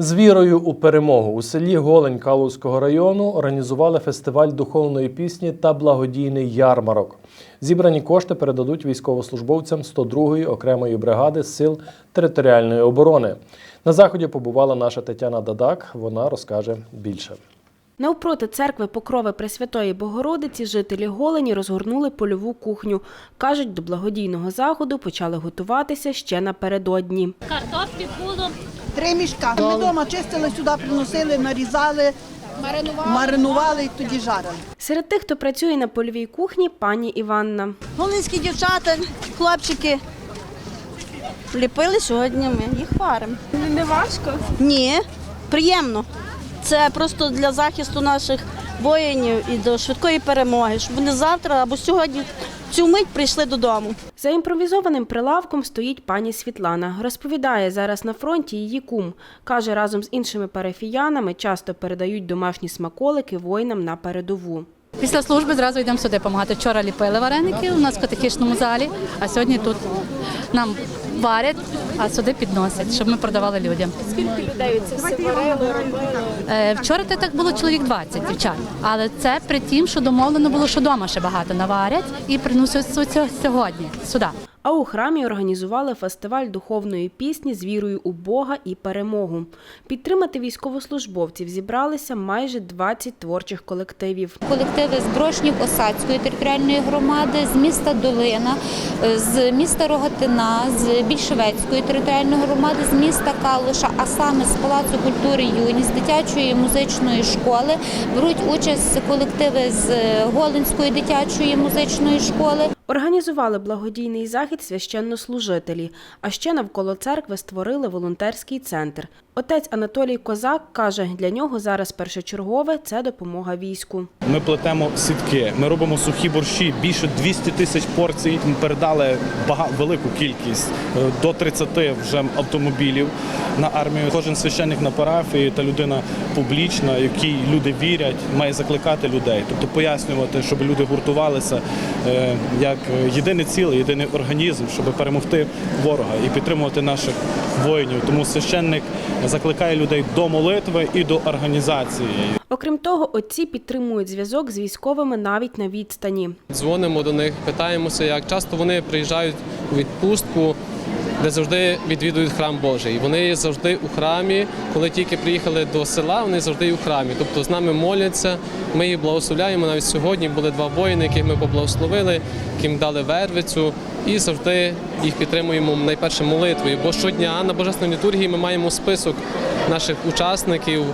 З вірою у перемогу у селі Голень Калузького району організували фестиваль духовної пісні та благодійний ярмарок. Зібрані кошти передадуть військовослужбовцям 102-ї окремої бригади сил територіальної оборони. На заході побувала наша Тетяна Дадак. Вона розкаже більше. Навпроти церкви Покрови Пресвятої Богородиці жителі Голені розгорнули польову кухню. Кажуть, до благодійного заходу почали готуватися ще напередодні. Картоплі було, Три мішка. Ми вдома чистили сюди, приносили, нарізали, маринували і тоді жарили. Серед тих, хто працює на польовій кухні, пані Іванна. Голинські дівчата, хлопчики ліпили сьогодні. Ми їх варимо. Не важко. Ні, приємно. Це просто для захисту наших воїнів і до швидкої перемоги, щоб вони завтра або сьогодні цю мить прийшли додому. За імпровізованим прилавком стоїть пані Світлана. Розповідає, зараз на фронті її кум. Каже, разом з іншими парафіянами часто передають домашні смаколики воїнам на передову. Після служби зразу йдемо сюди допомагати. Вчора ліпили вареники у нас в катехічному залі, а сьогодні тут нам варять, а сюди підносять, щоб ми продавали людям. Скільки людей це все варили? Вчора це так було чоловік 20 дівчат, але це при тім, що домовлено було, що вдома ще багато наварять і приносять сьогодні сюди. А у храмі організували фестиваль духовної пісні з вірою у Бога і перемогу. Підтримати військовослужбовців зібралися майже 20 творчих колективів. колективи з Брошнів Осадської територіальної громади, з міста Долина, е, з міста Рогатина, з Більшовецької територіальної громади, з міста Калуша, а саме з Палацу культури юні, з дитячої музичної школи. Беруть участь колективи з Голинської дитячої музичної школи. Організували благодійний захід священнослужителі, а ще навколо церкви створили волонтерський центр. Отець Анатолій Козак каже, для нього зараз першочергове це допомога війську. Ми плетемо сітки, ми робимо сухі борщі, більше 200 тисяч порцій. Ми передали велику кількість е, до 30 вже автомобілів на армію. Кожен священник на парафії та людина публічна, якій люди вірять, має закликати людей, тобто пояснювати, щоб люди гуртувалися е, як єдине ціле, єдиний організм, щоб перемогти ворога і підтримувати наших воїнів. Тому священник закликає людей до молитви і до організації. Окрім того, отці підтримують зв'язок з військовими навіть на відстані. Дзвонимо до них, питаємося, як часто вони приїжджають у відпустку, де завжди відвідують храм Божий. Вони завжди у храмі. Коли тільки приїхали до села, вони завжди у храмі. Тобто з нами моляться, ми їх благословляємо. Навіть сьогодні були два воїни, яких ми поблагословили, яким дали вервицю, і завжди їх підтримуємо найперше молитвою. Бо щодня на божественній літургії ми маємо список наших учасників,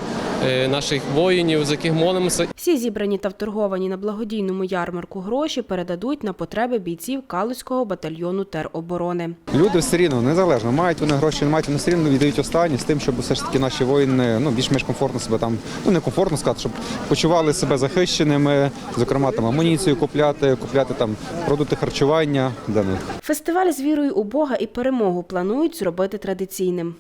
наших воїнів, за яких молимося. Всі зібрані та вторговані на благодійному ярмарку гроші передадуть на потреби бійців Калузького батальйону тероборони. Люди все рівно незалежно, мають вони гроші, не мають, вони все рівно віддають останні з тим, щоб все ж таки наші воїни ну більш-менш комфортно себе там, ну не комфортно сказати, щоб почували себе захищеними, зокрема там амуніцію купляти, купляти там продукти харчування для них. Фестиваль з вірою у Бога і перемогу планують зробити традиційним.